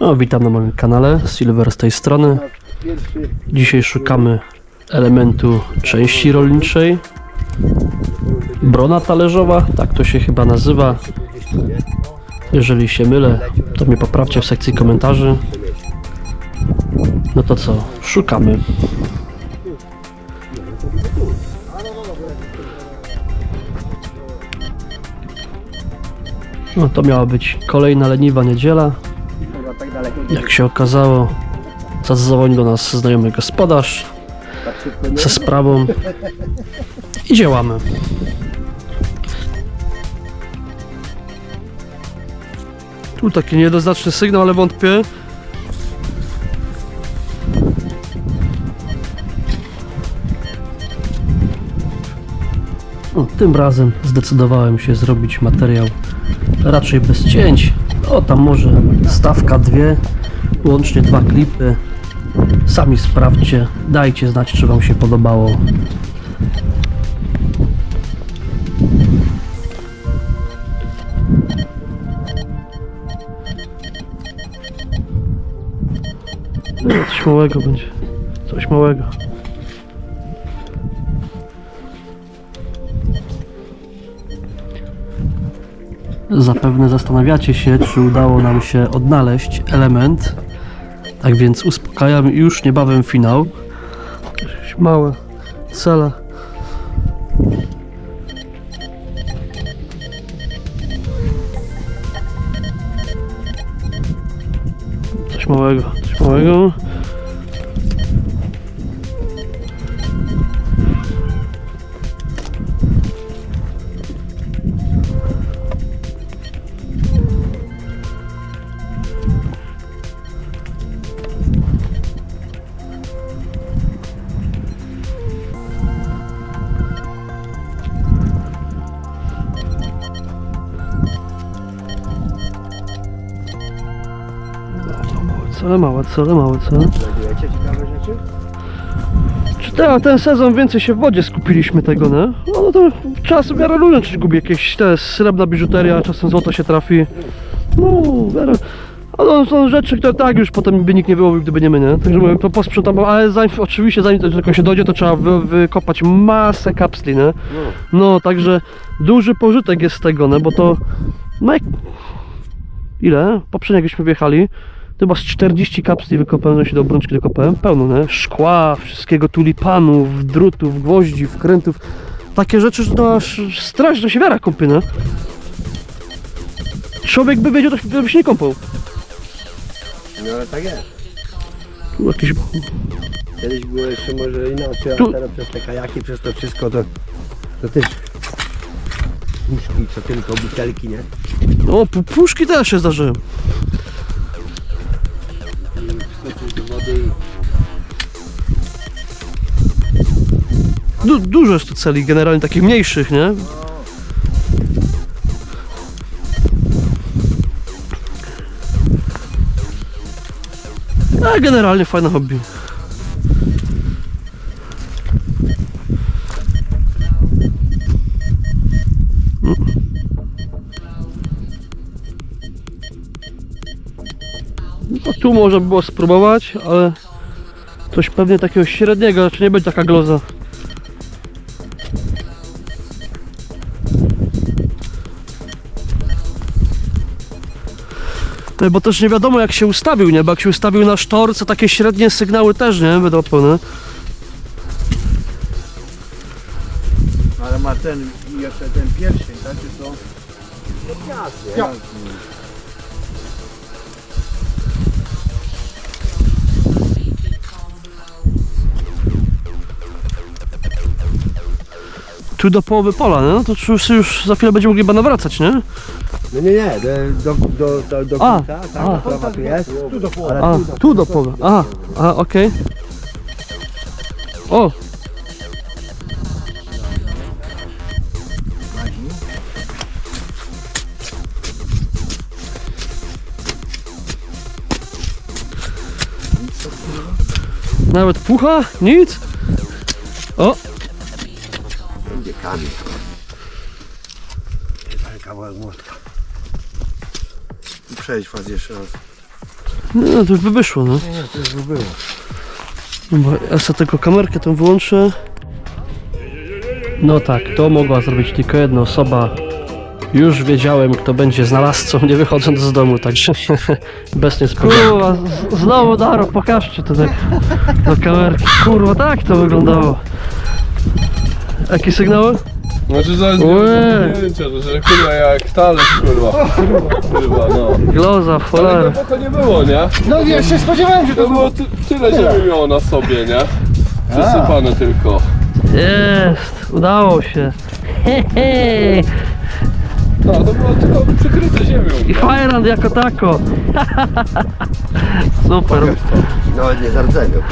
No, witam na moim kanale, Silver z tej strony. Dzisiaj szukamy elementu części rolniczej. Brona talerzowa, tak to się chyba nazywa. Jeżeli się mylę, to mnie poprawcie w sekcji komentarzy. No to co, szukamy. No to miała być kolejna leniwa niedziela. Jak się okazało, zadzwonił do nas znajomy gospodarz ze sprawą i działamy. Tu taki niedoznaczny sygnał, ale wątpię. O, tym razem zdecydowałem się zrobić materiał raczej bez cięć. O, tam może stawka dwie, łącznie dwa klipy. Sami sprawdźcie, dajcie znać, czy Wam się podobało. No, coś małego będzie. Coś małego. Zapewne zastanawiacie się, czy udało nam się odnaleźć element. Tak więc uspokajam, już niebawem finał. Małe cele. Coś małego, coś małego. Małe cele, małe cele, małe cele. Znajdujecie ciekawe rzeczy? Czy te, ten sezon więcej się w wodzie skupiliśmy tego, nie? No, no to czasem w miarę lubię, czy gubię jakieś te srebrna biżuteria, czasem złoto się trafi. No, w miarę. A to są rzeczy, które tak już potem by nikt nie wyłowił, gdyby nie my, nie? Także mówię, to posprzątam, ale zanim, oczywiście zanim to tylko się dojdzie, to trzeba wy, wykopać masę kapsli, nie? No, także duży pożytek jest z tego, nie? Bo to, no jak, ile? Poprzednio jakbyśmy wjechali, chyba z 40 kapsli wykopałem, no się do obrączki dokopałem, pełno, nie? Szkła, wszystkiego, tulipanów, drutów, gwoździ, wkrętów. Takie rzeczy, że to aż straż, że się wiara kąpie, nie? Człowiek by wiedział, to by się nie kąpał. No ale tak jest. Tu jakieś... Kiedyś było jeszcze może inaczej, a Tu- teraz przez te kajaki, przez to wszystko to, to też puszki, co tylko butelki, nie? O, pu- puszki też się zdarzyły. Du dużo jest tu celi, generalnie takich mniejszych, nie? A generalnie fajne hobby. No, tu można by było spróbować, ale coś pewnie takiego średniego, czy nie będzie taka gloza. Bo też nie wiadomo jak się ustawił, nie? Bo jak się ustawił na sztorce, takie średnie sygnały też, nie? Będą pełne. Ale ma ten, jeszcze ten pierścień, tak? Czy to? jasne. Tu do połowy pola? No to już, już za chwilę będziemy mogli chyba nawracać, nie? No nie, nie, do, do, do, do, do A, końca, tak, a. prawa tu jest. Tu do połowy. A, tu do połowy. A, a okej. O! Nawet pucha? Nic? O! Będzie kamień. Kawałek mostka. Przejdź was jeszcze raz. No to by wyszło, no. Nie, to już by było. Bo ja sobie tylko kamerkę tą wyłączę. No tak, to mogła zrobić tylko jedna osoba. Już wiedziałem, kto będzie znalazcą, nie wychodząc z domu, także bez niespodzianki. Kurwa, z- znowu Daro, pokażcie to tak do kamerki. Kurwa, tak to wyglądało. Jakie sygnały? Znaczy zaraz nie zdjęcia, to że kurwa jak talerz kurwa. Kurwa no. Gloza, Ale cholera. głęboko nie było, nie? No ja się spodziewałem, że To było ty, tyle ziemi miało na sobie, nie? Przesypane tylko. Jest, udało się. He, he. No to było tylko przykryte ziemią. I Fireland jako tako. Super. Nawet nie za rdzeniu.